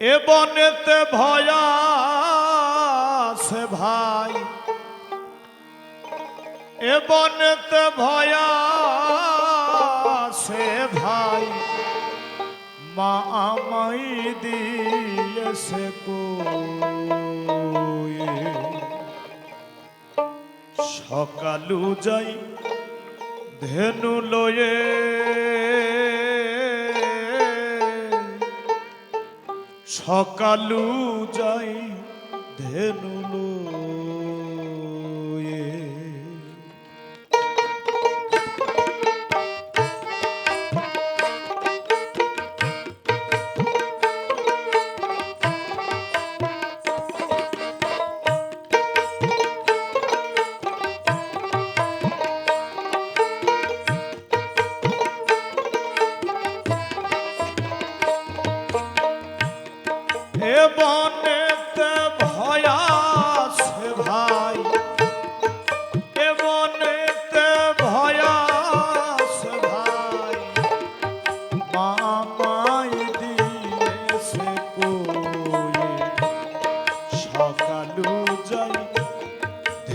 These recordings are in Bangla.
এ বনেতে ভয়া ভাই। এ বনেতে ভয়া ভাই। মা আমাই দিয়েছে সকালু যাই ধেনু লয়ে সকালু যাই ধেনু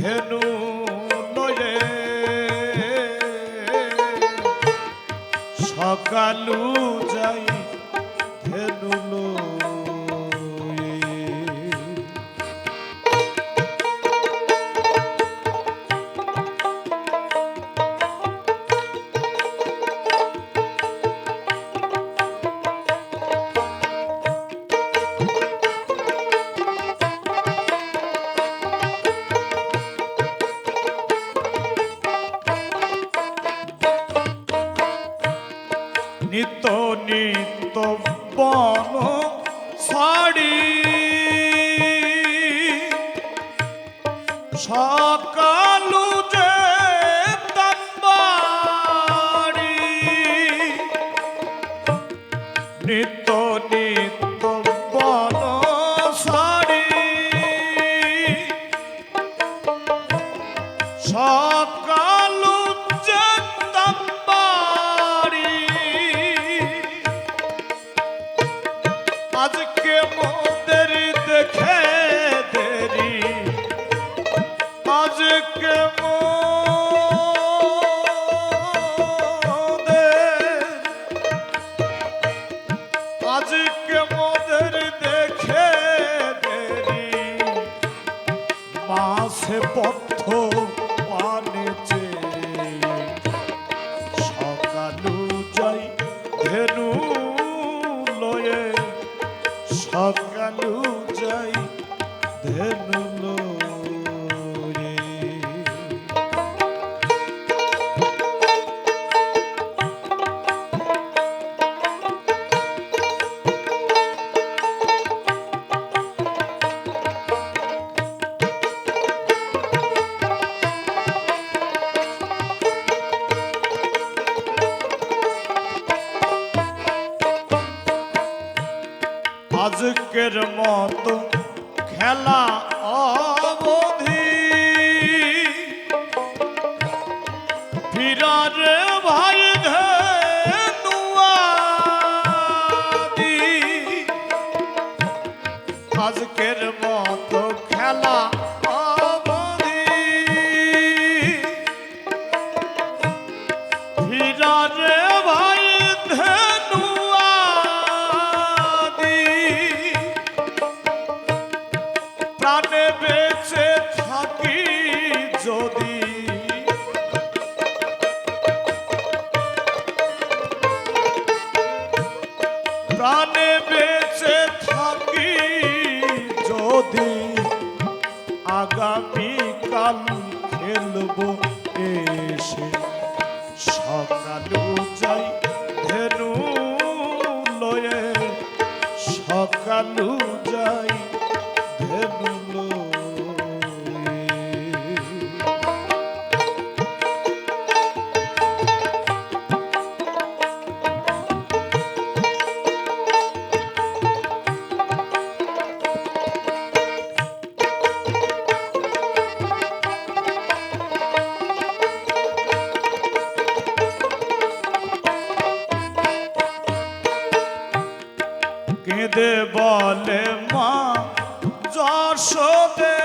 ধেনু লয়ে সকালু বন ছাড়ি। সকালু যে তম্বাড়ি নিত্য আজকের মতো খেলা অবধি। ফিরারে ভাই আজকের মতো খেলা খেলবো বলে মা যশোদে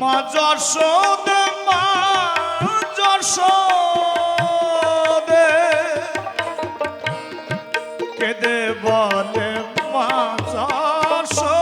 মা যশোদে মা যশোদে কেদে বলে মা যশোদে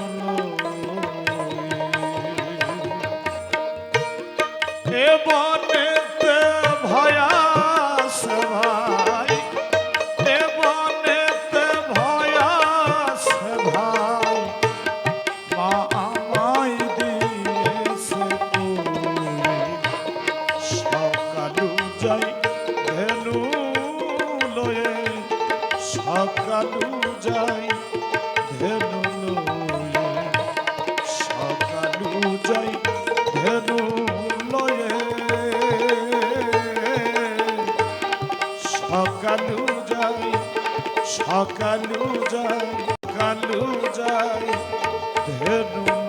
সকালু যাই ধেনু লয়ে সকালু যাই ধেনু লয়ে সকালু যাই সকালু যাই সকালু যাই ধেনু